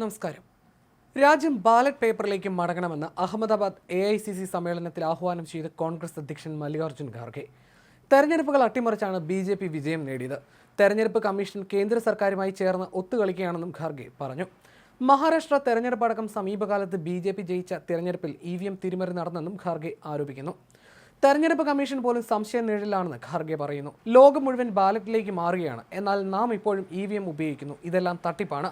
നമസ്കാരം. രാജ്യം ബാലറ്റ് പേപ്പറിലേക്ക് മടങ്ങണമെന്ന് Ahmedabad A I C C സമ്മേളനത്തിൽ ആഹ്വാനം ചെയ്ത കോൺഗ്രസ് അധ്യക്ഷൻ മല്ലികാർജുൻ ഖാർഗെ. തെരഞ്ഞെടുപ്പുകൾ അട്ടിമറിച്ചാണ് ബി ജെ പി വിജയം നേടിയത്. തെരഞ്ഞെടുപ്പ് കമ്മീഷൻ കേന്ദ്ര സർക്കാരുമായി ചേർന്ന് ഒത്തുകളിക്കുകയാണെന്നും ഖാർഗെ പറഞ്ഞു. മഹാരാഷ്ട്ര തെരഞ്ഞെടുപ്പ് അടക്കം സമീപകാലത്ത് ബി ജെ പി ജയിച്ച തെരഞ്ഞെടുപ്പിൽ ഇ വി എം തിരിമറി നടന്നെന്നും ഖാർഗെ ആരോപിക്കുന്നു. തെരഞ്ഞെടുപ്പ് കമ്മീഷൻ പോലും സംശയ നിഴലിലാണെന്ന് ഖാർഗെ പറയുന്നു. ലോകം മുഴുവൻ ബാലറ്റിലേക്ക് മാറുകയാണ്. എന്നാൽ നാം ഇപ്പോഴും ഇ വി എം ഉപയോഗിക്കുന്നു. ഇതെല്ലാം തട്ടിപ്പാണ്.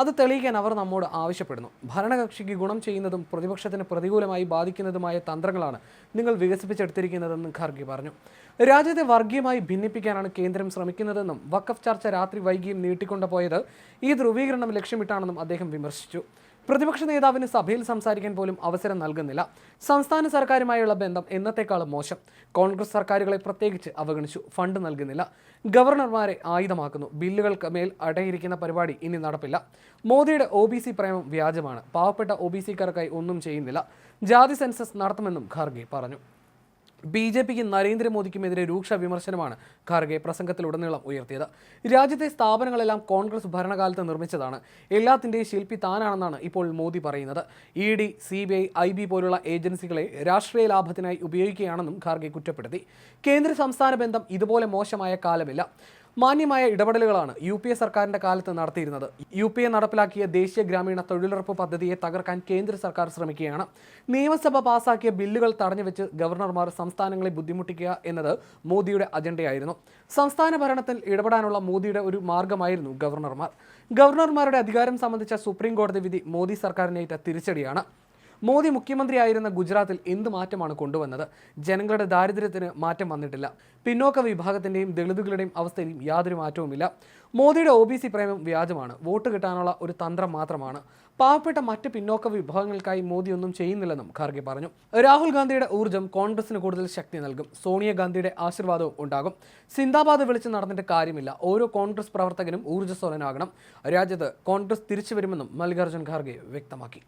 അത് തെളിയിക്കാൻ അവർ നമ്മോട് ആവശ്യപ്പെടുന്നു. ഭരണകക്ഷിക്ക് ഗുണം ചെയ്യുന്നതും പ്രതിപക്ഷത്തിന് പ്രതികൂലമായി ബാധിക്കുന്നതുമായ തന്ത്രങ്ങളാണ് നിങ്ങൾ വികസിപ്പിച്ചെടുത്തിരിക്കുന്നതെന്നും ഖാർഗെ പറഞ്ഞു. രാജ്യത്തെ വർഗീയമായി ഭിന്നിപ്പിക്കാനാണ് കേന്ദ്രം ശ്രമിക്കുന്നതെന്നും വക്കഫ് ചർച്ച രാത്രി വൈകിയും നീട്ടിക്കൊണ്ടുപോയത് ഈ ധ്രുവീകരണം ലക്ഷ്യമിട്ടാണെന്നും അദ്ദേഹം വിമർശിച്ചു. പ്രതിപക്ഷ നേതാവിന് സഭയിൽ സംസാരിക്കാൻ പോലും അവസരം നൽകുന്നില്ല. സംസ്ഥാന സർക്കാരുമായുള്ള ബന്ധം എന്നത്തെക്കാളും മോശം. കോൺഗ്രസ് സർക്കാരുകളെ പ്രത്യേകിച്ച് അവഗണിച്ചു. ഫണ്ട് നൽകുന്നില്ല. ഗവർണർമാരെ ആയുധമാക്കുന്നു. ബില്ലുകൾക്ക് മേൽ അടയിരിക്കുന്ന പരിപാടി ഇനി നടപ്പില്ല. മോദിയുടെ ഒ ബി സി പ്രേമം വ്യാജമാണ്. പാവപ്പെട്ട ഒ ബി സിക്കാർക്കായി ഒന്നും ചെയ്യുന്നില്ല. ജാതി സെൻസസ് നടത്തുമെന്നും ഖാർഗെ പറഞ്ഞു. ബി ജെ പിക്ക് നരേന്ദ്രമോദിക്കുമെതിരെ രൂക്ഷ വിമർശനമാണ് ഖാർഗെ പ്രസംഗത്തിലുടനീളം ഉയർത്തിയത്. രാജ്യത്തെ സ്ഥാപനങ്ങളെല്ലാം കോൺഗ്രസ് ഭരണകാലത്ത് നിർമ്മിച്ചതാണ്. എല്ലാത്തിന്റെയും ശില്പി താനാണെന്നാണ് ഇപ്പോൾ മോദി പറയുന്നത്. E D C B I I B പോലുള്ള ഏജൻസികളെ രാഷ്ട്രീയ ലാഭത്തിനായി ഉപയോഗിക്കുകയാണെന്നും ഖാർഗെ കുറ്റപ്പെടുത്തി. കേന്ദ്ര സംസ്ഥാന ബന്ധം ഇതുപോലെ മോശമായ കാലമില്ല. മാന്യമായ ഇടപെടലുകളാണ് യു പി എ സർക്കാരിന്റെ കാലത്ത് നടത്തിയിരുന്നത്. യു പി എ നടപ്പിലാക്കിയ ദേശീയ ഗ്രാമീണ തൊഴിലുറപ്പ് പദ്ധതിയെ തകർക്കാൻ കേന്ദ്ര സർക്കാർ ശ്രമിക്കുകയാണ്. നിയമസഭ പാസാക്കിയ ബില്ലുകൾ തടഞ്ഞുവെച്ച് ഗവർണർമാർ സംസ്ഥാനങ്ങളെ ബുദ്ധിമുട്ടിക്കുക എന്നത് മോദിയുടെ അജണ്ടയായിരുന്നു. സംസ്ഥാന ഭരണത്തിൽ ഇടപെടാനുള്ള മോദിയുടെ ഒരു മാർഗമായിരുന്നു ഗവർണർമാർ. ഗവർണർമാരുടെ അധികാരം സംബന്ധിച്ച സുപ്രീം കോടതി വിധി മോദി സർക്കാരിനേറ്റ തിരിച്ചടിയാണ്. മോദി മുഖ്യമന്ത്രിയായിരുന്ന ഗുജറാത്തിൽ എന്ത് മാറ്റമാണ് കൊണ്ടുവന്നത്? ജനങ്ങളുടെ ദാരിദ്ര്യത്തിന് മാറ്റം വന്നിട്ടില്ല. പിന്നോക്ക വിഭാഗത്തിന്റെയും ദളിതുകളുടെയും അവസ്ഥയിലും യാതൊരു മാറ്റവുമില്ല. മോദിയുടെ ഒ ബി സി പ്രേമം വ്യാജമാണ്. വോട്ട് കിട്ടാനുള്ള ഒരു തന്ത്രം മാത്രമാണ്. പാവപ്പെട്ട മറ്റ് പിന്നോക്ക വിഭാഗങ്ങൾക്കായി മോദി ഒന്നും ചെയ്യുന്നില്ലെന്നും ഖാർഗെ പറഞ്ഞു. രാഹുൽ ഗാന്ധിയുടെ ഊർജം കോൺഗ്രസിന് കൂടുതൽ ശക്തി നൽകും. സോണിയാഗാന്ധിയുടെ ആശീർവാദവും ഉണ്ടാകും. സിന്ദാബാദ് വിളിച്ച് നടന്നിട്ട് കാര്യമില്ല. ഓരോ കോൺഗ്രസ് പ്രവർത്തകനും ഊർജസ്വലനാകണം. രാജ്യത്ത് കോൺഗ്രസ് തിരിച്ചു വരുമെന്നും മല്ലികാർജുൻ ഖാർഗെ വ്യക്തമാക്കി.